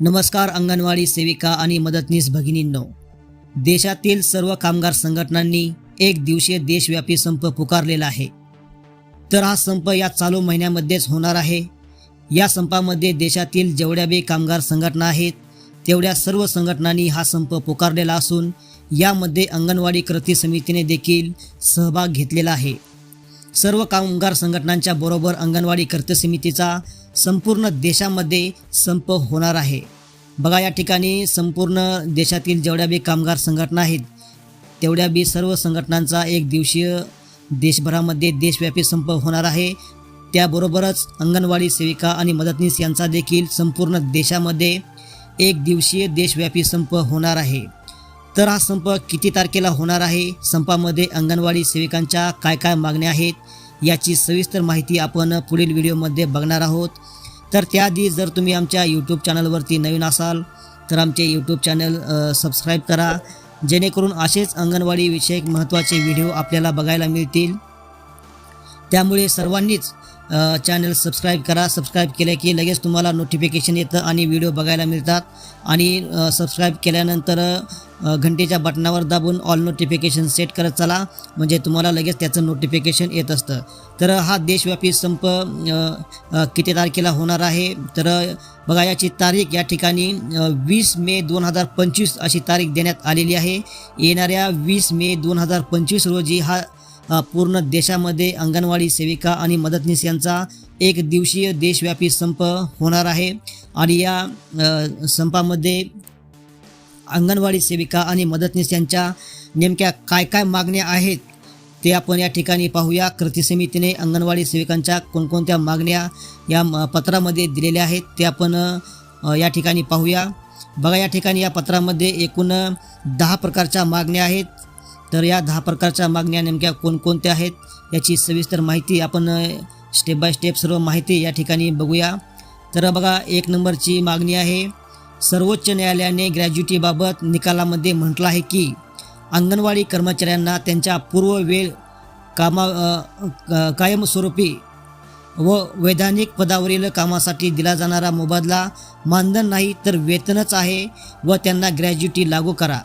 नमस्कार अंगणवाडी सेविका आणि मदतनीस भगिनींनो. देशातील सर्व कामगार संघटनांनी एक दिवसीय देशव्यापी संप पुकारलेला आहे. तर हा संप या चालू महिन्यामध्येच होणार आहे. या संपामध्ये देशातील जेवढ्या बी कामगार संघटना आहेत तेवढ्या सर्व संघटनांनी हा संप पुकारलेला असून यामध्ये अंगणवाडी कृती समितीने देखील सहभाग घेतलेला आहे. सर्व कामगार संघटनांच्या बरोबर अंगणवाडी कृती समितीचा संपूर्ण देशामध्ये संप होणार आहे. बघा या ठिकाणी संपूर्ण देशातील जेवढ्या बी कामगार संघटना आहेत तेवढ्या बी सर्व संघटनांचा एक दिवसीय देशभरामध्ये देशव्यापी संप होणार आहे. त्याबरोबरच अंगणवाडी सेविका आणि मदतनीस यांचा देखील संपूर्ण देशामध्ये एक दिवसीय देशव्यापी संप होणार आहे. तर हा संप किती तारखेला होणार आहे? संपामध्ये अंगणवाडी सेविकांच्या काय काय मागण्या आहेत? याची सविस्तर माहिती आपण पुढील व्हिडिओमध्ये बघणार आहोत. तर त्याआधी जर तुम्ही आमच्या यूट्यूब चॅनलवरती नवीन असाल तर आमचे यूट्यूब चॅनल सबस्क्राईब करा. जेणेकरून असेच अंगणवाडी विषयक महत्त्वाचे व्हिडिओ आपल्याला बघायला मिळतील. त्यामुळे सर्वांनीच चॅनल सबस्क्राईब करा. सबस्क्राईब केलं की लगेच तुम्हाला नोटिफिकेशन येतं आणि व्हिडिओ बघायला मिळतात. आणि सबस्क्राईब केल्यानंतर घंटेच्या बटनावर दाबून ऑल नोटिफिकेशन सेट करत चला. म्हणजे तुम्हाला लगेच त्याचं नोटिफिकेशन येत असतं. तर हा देशव्यापी संप किती तारखेला होणार आहे? तर बघा याची तारीख या ठिकाणी वीस मे दोन हजार पंचवीस अशी तारीख देण्यात आलेली आहे. येणाऱ्या वीस मे दोन हजार पंचवीस रोजी हा पूर्ण देशामध्ये अंगणवाडी सेविका आणि मदतनीस यांचा एक दिवसीय देशव्यापी संप होणार आहे. आणि या संपामध्ये अंगणवाडी सेविका आणि मदतनीस यांच्या नेमक्या काय काय मागण्या आहेत ते आपण या ठिकाणी पाहूया. कृती समितीने अंगणवाडी सेविकांच्या कोणकोणत्या मागण्या या म- पत्रामध्ये दिलेल्या आहेत ते आपण या ठिकाणी पाहूया. बघा या ठिकाणी या पत्रामध्ये एकूण दहा प्रकारच्या मागण्या आहेत. तर या दहा प्रकारच्या मागण्या नेमक्या कोणकोणत्या आहेत याची सविस्तर माहिती आपण स्टेप बाय स्टेप सर्व माहिती या ठिकाणी बघूया. तर बघा एक नंबरची मागणी आहे. सर्वोच्च न्यायालयाने ग्रॅज्युटीबाबत निकालामध्ये म्हटलं आहे की अंगणवाडी कर्मचाऱ्यांना त्यांच्या पूर्व वेळ कामा क- कायमस्वरूपी व वैधानिक पदावरील कामासाठी दिला जाणारा मोबदला मानधन नाही तर वेतनच आहे व त्यांना ग्रॅज्युटी लागू करा.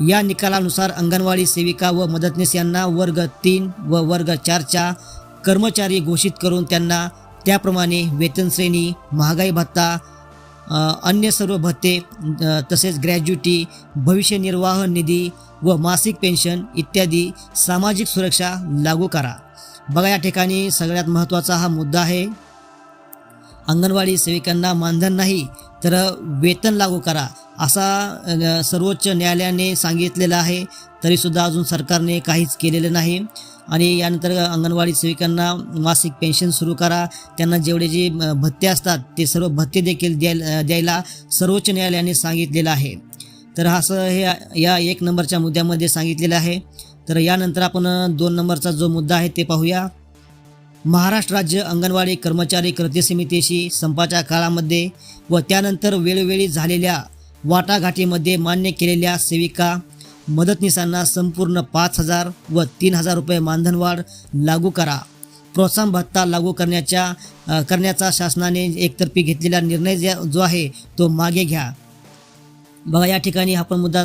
या निकालानुसार अंगणवाडी सेविका व मदतनीस यांना वर्ग तीन व वर्ग चारच्या कर्मचारी घोषित करून त्यांना त्याप्रमाणे वेतन श्रेणी महागाई भत्ता अन्य सर्व भत्ते तसेच ग्रॅज्युटी भविष्य निर्वाह निधी व मासिक पेन्शन इत्यादी सामाजिक सुरक्षा लागू करा. बघा या ठिकाणी सगळ्यात महत्त्वाचा हा मुद्दा आहे. अंगणवाडी सेविकांना मानधन नाही तर वेतन लागू करा. असा सर्वोच्च न्यायालयाने सांगितलेलं आहे. तरीसुद्धा अजून सरकारने काहीच केलेलं नाही. आणि यानंतर अंगणवाडी सेविकांना मासिक पेन्शन सुरू करा. त्यांना जेवढे जे भत्ते असतात ते सर्व भत्ते देखील द्यायला द्यायला सर्वोच्च न्यायालयाने सांगितलेलं आहे. तर असं हे या एक नंबरच्या मुद्द्यामध्ये सांगितलेलं आहे. तर यानंतर आपण दोन नंबरचा जो मुद्दा आहे ते पाहूया. महाराष्ट्र राज्य अंगणवाडी कर्मचारी कृती समितीशी संपाच्या काळामध्ये व त्यानंतर वेळोवेळी झालेल्या वाटाघाटीमध्ये मान्य केलेल्या सेविका मदतनीसांना संपूर्ण पाच हजार व तीन हजार रुपये मानधनवाढ लागू करा. प्रोत्साहन भत्ता लागू करण्याच्या करण्याचा शासनाने एकतर्फी घेतलेला निर्णय ज्या- जो आहे तो मागे घ्या. बघा या ठिकाणी हा पण मुद्दा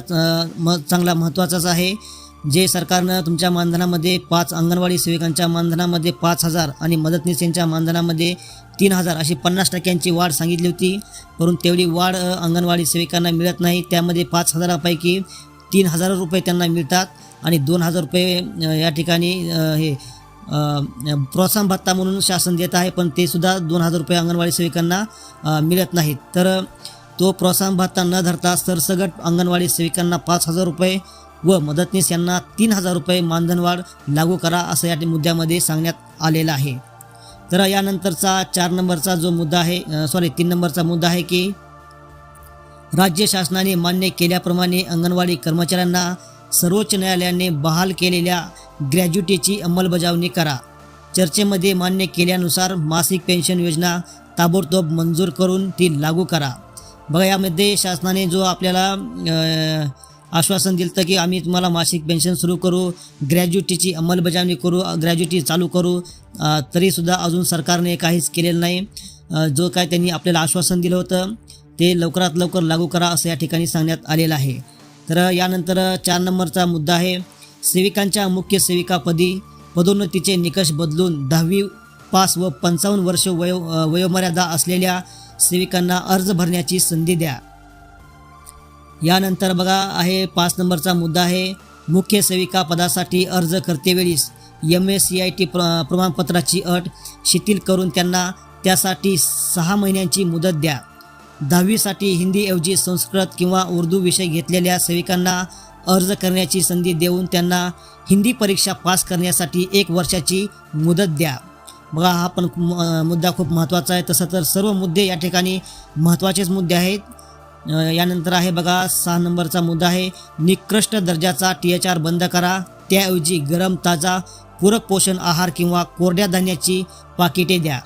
म चांगला महत्त्वाचाच आहे. जे सरकारनं तुमच्या मानधनामध्ये पाच अंगणवाडी सेविकांच्या मानधनामध्ये पाच हजार आणि मदतनीस यांच्या मानधनामध्ये तीन हजार अशी पन्नास टक्क्यांची वाढ सांगितली होती. परंतु तेवढी वाढ अंगणवाडी सेविकांना मिळत नाही. त्यामध्ये पाच हजारापैकी तीन हजार रुपये त्यांना मिळतात आणि दोन हजार रुपये या ठिकाणी हे प्रोत्साहन भत्ता म्हणून शासन देत आहे. पण ते सुद्धा दोन हजार रुपये अंगणवाडी सेविकांना मिळत नाहीत. तर तो प्रोत्साहन भत्ता न धरता सरसगट अंगणवाडी सेविकांना पाच हजार रुपये व मदतनीस यांना तीन हजार रुपये मानधनवाढ लागू करा असं या मुद्द्यामध्ये सांगण्यात आलेलं आहे. तर यानंतरचा चार नंबरचा जो मुद्दा आहे सॉरी तीन नंबरचा मुद्दा आहे की राज्य शासनाने मान्य केल्याप्रमाणे अंगणवाडी कर्मचाऱ्यांना सर्वोच्च न्यायालयाने बहाल केलेल्या ग्रॅज्युटीची अंमलबजावणी करा. चर्चेमध्ये मान्य केल्यानुसार मासिक पेन्शन योजना ताबडतोब मंजूर करून ती लागू करा. बघा यामध्ये शासनाने जो आपल्याला आश्वासन दिलं होतं की आम्ही तुम्हाला मासिक पेन्शन सुरू करू ग्रॅज्युटीची अंमलबजावणी करू ग्रॅज्युटी चालू करू. तरीसुद्धा अजून सरकारने काहीच केलेलं नाही. जो काय त्यांनी आपल्याला आश्वासन दिलं होतं ते लवकरात लवकर लागू करा असं या ठिकाणी सांगण्यात आलेलं आहे. तर यानंतर चार नंबरचा मुद्दा आहे. सेविकांच्या मुख्य सेविकापदी पदोन्नतीचे निकष बदलून दहावी पास व पंचावन्न वर्ष वयो वयोमर्यादा असलेल्या सेविकांना अर्ज भरण्याची संधी द्या. यानंतर बघा आहे पाच नंबरचा मुद्दा आहे मुख्य सेविका पदासाठी अर्ज करतेवेळीस M S C I T प्र प्रमाणपत्राची अट शिथिल करून त्यांना त्यासाठी सहा महिन्यांची मुदत द्या. दहावीसाठी हिंदीऐवजी संस्कृत किंवा उर्दू विषय घेतलेल्या सेविकांना अर्ज करण्याची संधी देऊन त्यांना हिंदी परीक्षा पास करण्यासाठी एक वर्षाची मुदत द्या. बघा हा पण मुद्दा खूप महत्त्वाचा आहे. तसं तर सर्व मुद्दे या ठिकाणी महत्त्वाचेच मुद्दे आहेत. यानंतर आहे बघा सहा नंबरचा मुद्दा आहे. निकृष्ट दर्जाचा टी एच आर बंद करा. त्याऐवजी गरम ताजा पूरक पोषण आहार किंवा कोरड्या धान्याची पाकिटे द्या.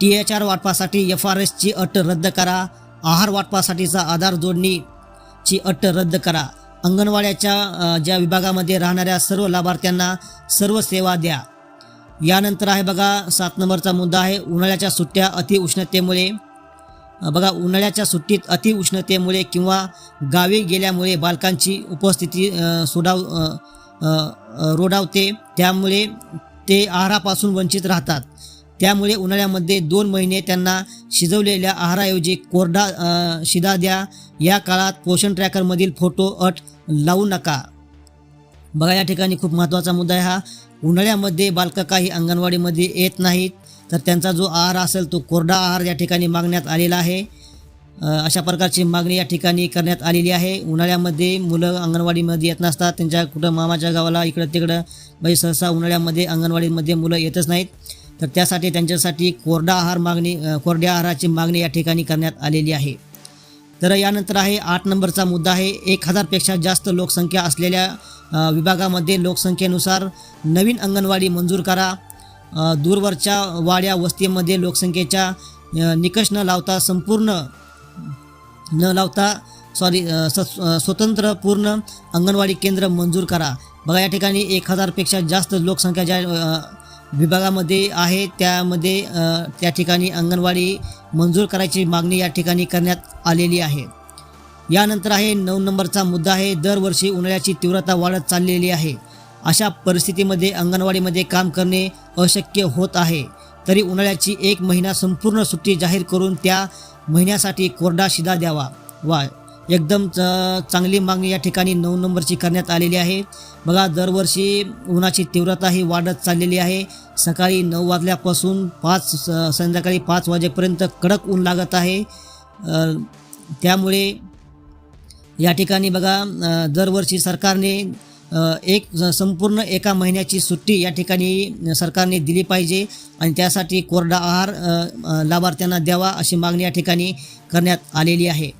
टी एच आर वाटपासाठी एफ आर एसची अट रद्द करा. आहार वाटपासाठीचा आधार जोडणीची अट रद्द करा. अंगणवाड्याच्या ज्या विभागामध्ये राहणाऱ्या सर्व लाभार्थ्यांना सर्व सेवा द्या. यानंतर आहे बघा सात नंबरचा मुद्दा आहे. उन्हाळ्याच्या सुट्ट्या अतिउष्णतेमुळे बघा उन्हाळ्याच्या सुट्टीत अतिउष्णतेमुळे किंवा गावी गेल्यामुळे बालकांची उपस्थिती सोडाव रोडावते. त्यामुळे ते आहारापासून वंचित राहतात. त्यामुळे उन्हाळ्यामध्ये दोन महिने त्यांना शिजवलेल्या आहाराऐवजी कोरडा शिदा द्या. या काळात पोषण ट्रॅकरमधील फोटो अट लावू नका. बघा या ठिकाणी खूप महत्त्वाचा मुद्दा आहे हा. उन्हाळ्यामध्ये बालकं काही अंगणवाडीमध्ये येत नाहीत. तर त्यांचा जो आहार असेल तो कोरडा आहार या ठिकाणी मागण्यात आलेला आहे. अशा प्रकारची मागणी या ठिकाणी करण्यात आलेली आहे. उन्हाळ्यामध्ये मुलं अंगणवाडीमध्ये येत नसतात. त्यांच्या कुठं मामाच्या गावाला इकडं तिकडं बाई सहसा उन्हाळ्यामध्ये अंगणवाडीमध्ये मुलं येतच नाहीत. तर त्यासाठी त्यांच्यासाठी कोरडा आहार मागणी कोरड्या आहाराची मागणी या ठिकाणी करण्यात आलेली आहे. तर यानंतर आहे आठ नंबरचा मुद्दा आहे. एक हजारपेक्षा जास्त लोकसंख्या असलेल्या विभागामध्ये लोकसंख्येनुसार नवीन अंगणवाडी मंजूर करा. दूरवरच्या वाड्या वस्तीमध्ये लोकसंख्येच्या निकष न लावता संपूर्ण न लावता सॉरी स- स्वतंत्र पूर्ण अंगणवाडी केंद्र मंजूर करा. बघा या ठिकाणी एक हजारपेक्षा जास्त लोकसंख्या ज्या विभागामध्ये आहे त्यामध्ये त्या ठिकाणी अंगणवाडी मंजूर करायची मागणी या ठिकाणी करण्यात आलेली आहे. यानंतर आहे नऊ नंबरचा मुद्दा आहे दरवर्षी उन्हाळ्याची तीव्रता वाढत चाललेली आहे. अशा परिस्थितीमध्ये अंगणवाडीमध्ये काम करणे अशक्य होत आहे. तरी उन्हाळ्याची एक महिना संपूर्ण सुट्टी जाहीर करून त्या महिन्यासाठी कोरडा शिदा द्यावा. वा एकदम च- चांगली मागणी या ठिकाणी नऊ नंबरची करण्यात आलेली आहे. बघा दरवर्षी उन्हाची तीव्रता ही वाढत चाललेली आहे. सकाळी नऊ वाजल्यापासून पाच स- संध्याकाळी पाच वाजेपर्यंत कडक ऊन लागत आहे. त्यामुळे या ठिकाणी बघा दरवर्षी सरकारने एक संपूर्ण एका महिन्याची सुट्टी या ठिकाणी सरकारने दिली पाहिजे आणि त्यासाठी कोरडा आहार लाभार्थ्यांना द्यावा अशी मागणी या ठिकाणी करण्यात आलेली आहे.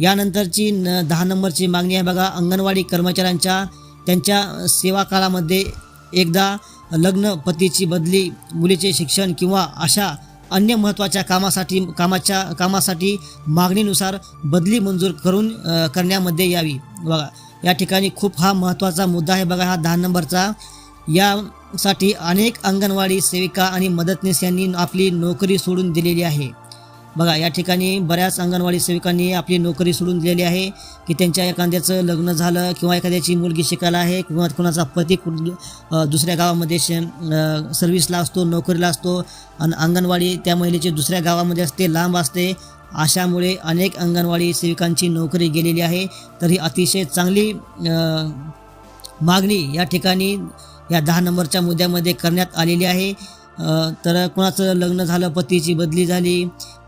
यानंतरची न दहा नंबरची मागणी आहे बघा अंगणवाडी कर्मचाऱ्यांच्या त्यांच्या सेवा काळामध्ये एकदा लग्न पतीची बदली मुलीचे शिक्षण किंवा अशा अन्य महत्त्वाच्या कामासाठी कामाच्या कामासाठी मागणीनुसार बदली मंजूर करून करण्यामध्ये यावी. बघा या ठिकाणी खूप हा महत्त्वाचा मुद्दा आहे. बघा हा दहा नंबरचा. यासाठी अनेक अंगणवाडी सेविका आणि मदतनीस यांनी आपली नोकरी सोडून दिलेली आहे. बघा या ठिकाणी बऱ्याच अंगणवाडी सेविकांनी आपली नोकरी सोडून दिलेली आहे की त्यांच्या एखाद्याचं लग्न झालं किंवा एखाद्याची मुलगी शिकायला आहे किंवा कोणाचा पती कुठ- दुसऱ्या गावामध्ये श सर्व्हिसला असतो नोकरीला असतो. आणि अंगणवाडी त्या महिलेची दुसऱ्या गावामध्ये असते लांब असते. अशामुळे अनेक अंगणवाडी सेविकांची नोकरी गेलेली आहे. तर ही अतिशय चांगली मागणी या ठिकाणी या दहा नंबरच्या मुद्द्यामध्ये करण्यात आलेली आहे. तर कोणाचं लग्न झालं पतीची बदली झाली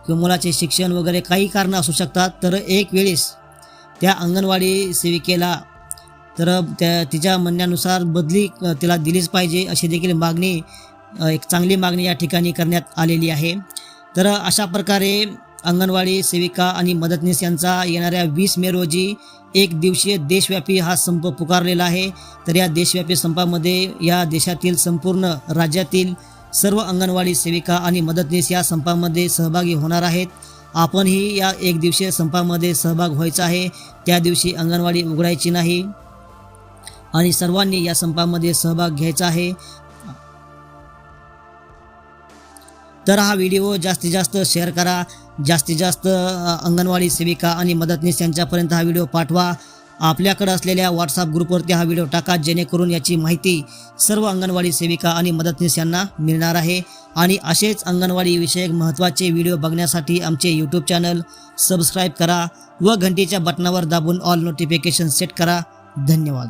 किंवा मुलाचे शिक्षण वगैरे काही कारणं असू शकतात. तर एक वेळेस त्या अंगणवाडी सेविकेला तर त्या तिच्या म्हणण्यानुसार बदली तिला दिलीच पाहिजे अशी देखील मागणी एक चांगली मागणी या ठिकाणी करण्यात आलेली आहे. तर अशा प्रकारे अंगणवाडी सेविका आणि मदतनीस यांचा येणाऱ्या वीस मे रोजी एक दिवसीय देशव्यापी हा संप पुकारलेला आहे. तर या देशव्यापी संपामध्ये या देशातील संपूर्ण राज्यातील सर्व अंगणवाडी सेविका आणि मदतनीस या संपामध्ये सहभागी होणार आहेत. आपणही या एक दिवसीय संपामध्ये सहभाग व्हायचा आहे. त्या दिवशी अंगणवाडी उघडायची नाही. आणि सर्वांनी या संपामध्ये सहभाग घ्यायचा आहे. तर हा व्हिडिओ जास्तीत जास्त शेअर करा जास्तीत जास्त अंगणवाडी सेविका आणि मदतनीस यांच्यापर्यंत हा व्हिडिओ पाठवा. आपल्याकडे असलेल्या व्हॉट्सअप ग्रुपवरती हा व्हिडिओ टाका जेणेकरून याची माहिती सर्व अंगणवाडी सेविका आणि मदतनीस यांना मिळणार आहे. आणि असेच अंगणवाडी विषयक महत्त्वाचे व्हिडिओ बघण्यासाठी आमचे यूट्यूब चॅनल सबस्क्राईब करा व घंटीच्या बटनावर दाबून ऑल नोटिफिकेशन सेट करा. धन्यवाद.